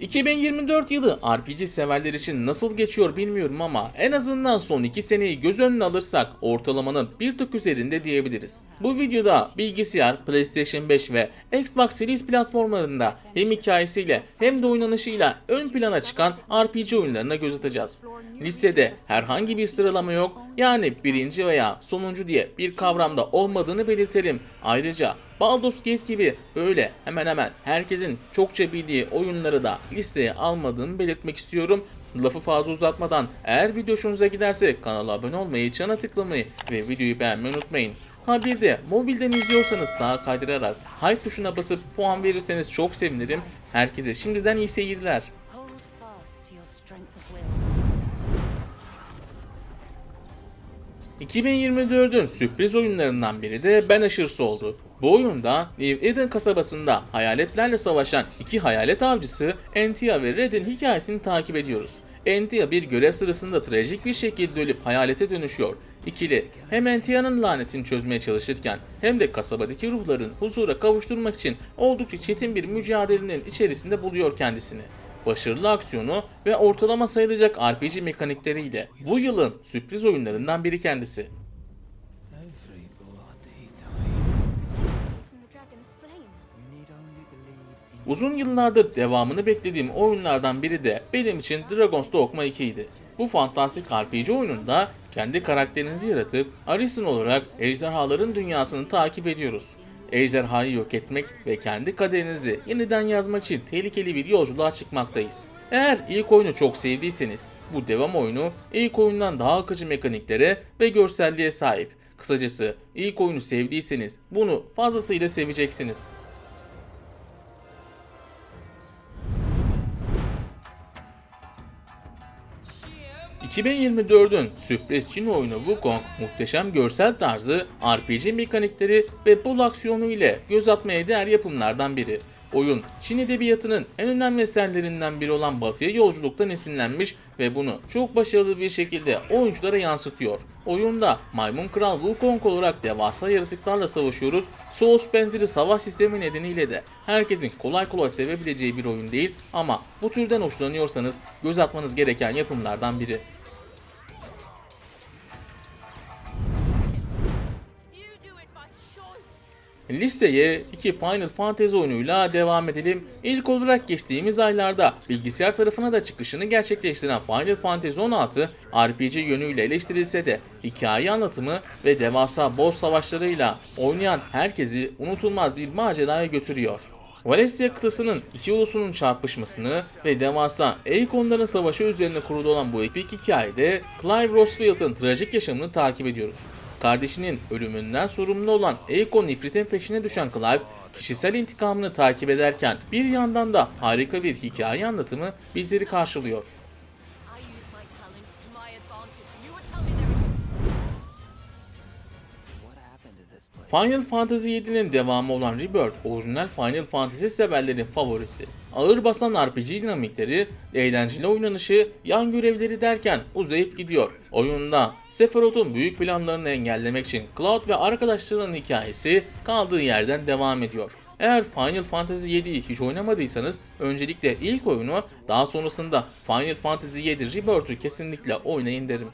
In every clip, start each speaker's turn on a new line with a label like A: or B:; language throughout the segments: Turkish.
A: 2024 yılı RPG severler için nasıl geçiyor bilmiyorum ama en azından son 2 seneyi göz önüne alırsak ortalamanın bir tık üzerinde diyebiliriz. Bu videoda bilgisayar, PlayStation 5 ve Xbox Series platformlarında hem hikayesiyle hem de oynanışıyla ön plana çıkan RPG oyunlarına göz atacağız. Listede herhangi bir sıralama yok yani birinci veya sonuncu diye bir kavramda olmadığını belirtelim. Ayrıca Baldur's Gate gibi böyle hemen hemen herkesin çokça bildiği oyunları da listeye almadığımı belirtmek istiyorum. Lafı fazla uzatmadan eğer video hoşunuza giderse kanala abone olmayı, çana tıklamayı ve videoyu beğenmeyi unutmayın. Ha bir de mobilden izliyorsanız sağa kaydırarak hype tuşuna basıp puan verirseniz çok sevinirim. Herkese şimdiden iyi seyirler. 2024'ün sürpriz oyunlarından biri de Ben Ashers oldu. Bu oyunda New Eden kasabasında hayaletlerle savaşan iki hayalet avcısı Antia ve Red'in hikayesini takip ediyoruz. Antia bir görev sırasında trajik bir şekilde ölüp hayalete dönüşüyor. İkili hem Antia'nın lanetini çözmeye çalışırken hem de kasabadaki ruhların huzura kavuşturmak için oldukça çetin bir mücadelenin içerisinde buluyor kendisini başarılı aksiyonu ve ortalama sayılacak RPG mekanikleriyle bu yılın sürpriz oyunlarından biri kendisi. Uzun yıllardır devamını beklediğim oyunlardan biri de benim için Dragon's Dogma 2 idi. Bu fantastik RPG oyununda kendi karakterinizi yaratıp Arisen olarak ejderhaların dünyasını takip ediyoruz. Ejderhayı yok etmek ve kendi kaderinizi yeniden yazmak için tehlikeli bir yolculuğa çıkmaktayız. Eğer ilk oyunu çok sevdiyseniz bu devam oyunu ilk oyundan daha akıcı mekaniklere ve görselliğe sahip. Kısacası ilk oyunu sevdiyseniz bunu fazlasıyla seveceksiniz. 2024'ün sürpriz Çin oyunu Wukong muhteşem görsel tarzı, RPG mekanikleri ve bol aksiyonu ile göz atmaya değer yapımlardan biri. Oyun, Çin edebiyatının en önemli eserlerinden biri olan Batı'ya yolculuktan esinlenmiş ve bunu çok başarılı bir şekilde oyunculara yansıtıyor. Oyunda Maymun Kral Wukong olarak devasa yaratıklarla savaşıyoruz. Souls benzeri savaş sistemi nedeniyle de herkesin kolay kolay sevebileceği bir oyun değil ama bu türden hoşlanıyorsanız göz atmanız gereken yapımlardan biri. Listeye iki Final Fantasy oyunuyla devam edelim. İlk olarak geçtiğimiz aylarda bilgisayar tarafına da çıkışını gerçekleştiren Final Fantasy 16 RPG yönüyle eleştirilse de hikaye anlatımı ve devasa boss savaşlarıyla oynayan herkesi unutulmaz bir maceraya götürüyor. Valencia kıtasının iki ulusunun çarpışmasını ve devasa Eikonların savaşı üzerine kurulu olan bu epik hikayede Clive Rosefield'ın trajik yaşamını takip ediyoruz. Kardeşinin ölümünden sorumlu olan Eiko nefretin peşine düşen Clive, kişisel intikamını takip ederken bir yandan da harika bir hikaye anlatımı bizleri karşılıyor. Final Fantasy VII'nin devamı olan Rebirth, orijinal Final Fantasy severlerin favorisi. Ağır basan RPG dinamikleri, eğlenceli oynanışı, yan görevleri derken uzayıp gidiyor. Oyunda Sephiroth'un büyük planlarını engellemek için Cloud ve arkadaşlarının hikayesi kaldığı yerden devam ediyor. Eğer Final Fantasy VII'yi hiç oynamadıysanız öncelikle ilk oyunu daha sonrasında Final Fantasy VII Rebirth'ü kesinlikle oynayın derim.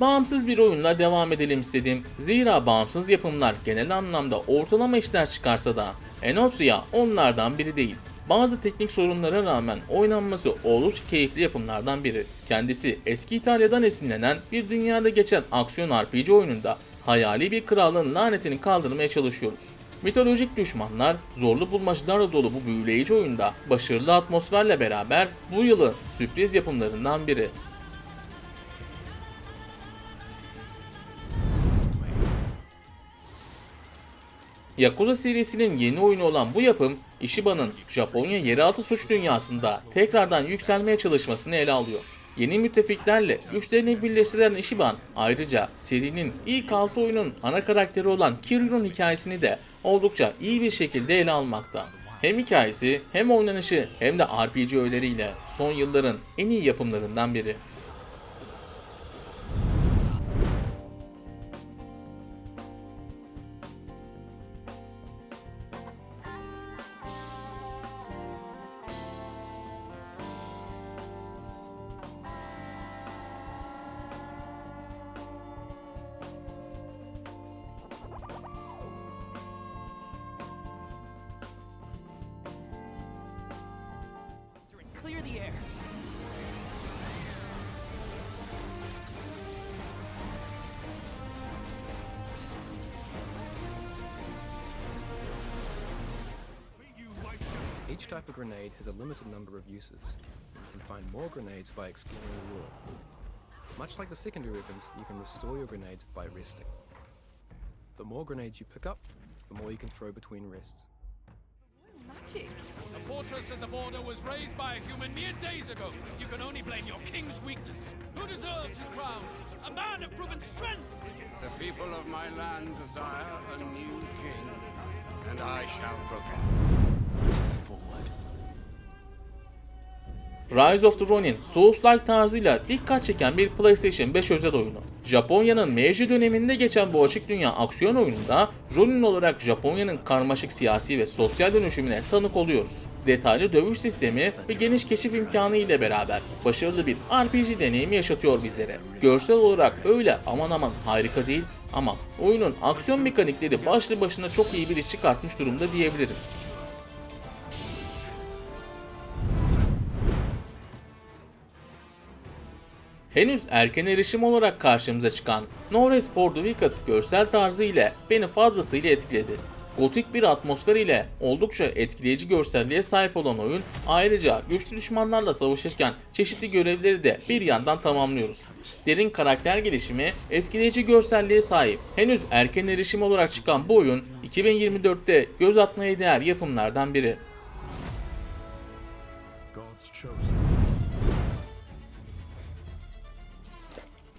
A: Bağımsız bir oyunla devam edelim istedim. Zira bağımsız yapımlar genel anlamda ortalama işler çıkarsa da Enotria onlardan biri değil. Bazı teknik sorunlara rağmen oynanması oldukça keyifli yapımlardan biri. Kendisi eski İtalya'dan esinlenen bir dünyada geçen aksiyon RPG oyununda hayali bir kralın lanetini kaldırmaya çalışıyoruz. Mitolojik düşmanlar, zorlu bulmacalarla dolu bu büyüleyici oyunda başarılı atmosferle beraber bu yılın sürpriz yapımlarından biri. Yakuza serisinin yeni oyunu olan bu yapım, Ishiba'nın Japonya yeraltı suç dünyasında tekrardan yükselmeye çalışmasını ele alıyor. Yeni müttefiklerle güçlerini birleştiren Ishiban ayrıca serinin ilk 6 oyunun ana karakteri olan Kiryu'nun hikayesini de oldukça iyi bir şekilde ele almakta. Hem hikayesi hem oynanışı hem de RPG öğeleriyle son yılların en iyi yapımlarından biri.
B: Clear the air.
C: Each type of grenade has a limited number of uses. You can find more grenades by exploring the world. Much like the secondary weapons, you can restore your grenades by resting. The more grenades you pick up, the more you can throw between rests.
D: Magic.
B: The fortress at the border was raised by a human mere days ago. You can only blame your king's weakness. Who deserves his crown? A man of proven strength.
E: The people of my land desire a new king, and I shall provide.
A: Rise of the Ronin, Souls-like tarzıyla dikkat çeken bir PlayStation 5 özel oyunu. Japonya'nın Meiji döneminde geçen bu açık dünya aksiyon oyununda Ronin olarak Japonya'nın karmaşık siyasi ve sosyal dönüşümüne tanık oluyoruz. Detaylı dövüş sistemi ve geniş keşif imkanı ile beraber başarılı bir RPG deneyimi yaşatıyor bizlere. Görsel olarak öyle aman aman harika değil ama oyunun aksiyon mekanikleri başlı başına çok iyi bir iş çıkartmış durumda diyebilirim. Henüz erken erişim olarak karşımıza çıkan No Rest for the Wicked görsel tarzı ile beni fazlasıyla etkiledi. Gotik bir atmosfer ile oldukça etkileyici görselliğe sahip olan oyun ayrıca güçlü düşmanlarla savaşırken çeşitli görevleri de bir yandan tamamlıyoruz. Derin karakter gelişimi, etkileyici görselliğe sahip. Henüz erken erişim olarak çıkan bu oyun 2024'te göz atmaya değer yapımlardan biri.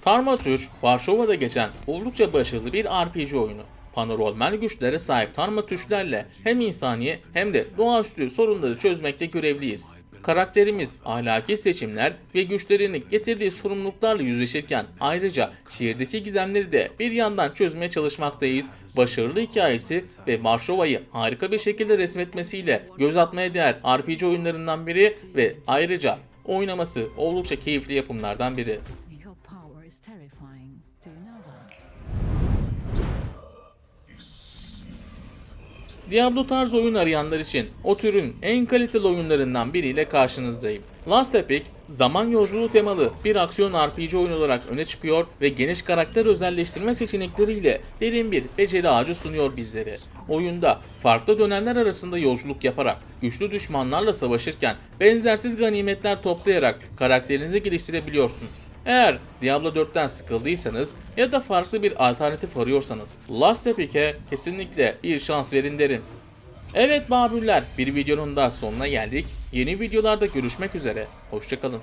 A: Tarmatür, Varşova'da geçen oldukça başarılı bir RPG oyunu. Panorolmen güçlere sahip Tarmatürlerle hem insani hem de doğaüstü sorunları çözmekte görevliyiz. Karakterimiz ahlaki seçimler ve güçlerini getirdiği sorumluluklarla yüzleşirken ayrıca şehirdeki gizemleri de bir yandan çözmeye çalışmaktayız. Başarılı hikayesi ve Varşova'yı harika bir şekilde resmetmesiyle göz atmaya değer RPG oyunlarından biri ve ayrıca oynaması oldukça keyifli yapımlardan biri. Diablo tarzı oyun arayanlar için o türün en kaliteli oyunlarından biriyle karşınızdayım. Last Epic, zaman yolculuğu temalı bir aksiyon RPG oyun olarak öne çıkıyor ve geniş karakter özelleştirme seçenekleriyle derin bir beceri ağacı sunuyor bizlere. Oyunda farklı dönemler arasında yolculuk yaparak, güçlü düşmanlarla savaşırken benzersiz ganimetler toplayarak karakterinizi geliştirebiliyorsunuz. Eğer Diablo 4'ten sıkıldıysanız ya da farklı bir alternatif arıyorsanız Last Epic'e kesinlikle bir şans verin derim. Evet Babüller bir videonun daha sonuna geldik. Yeni videolarda görüşmek üzere. Hoşçakalın.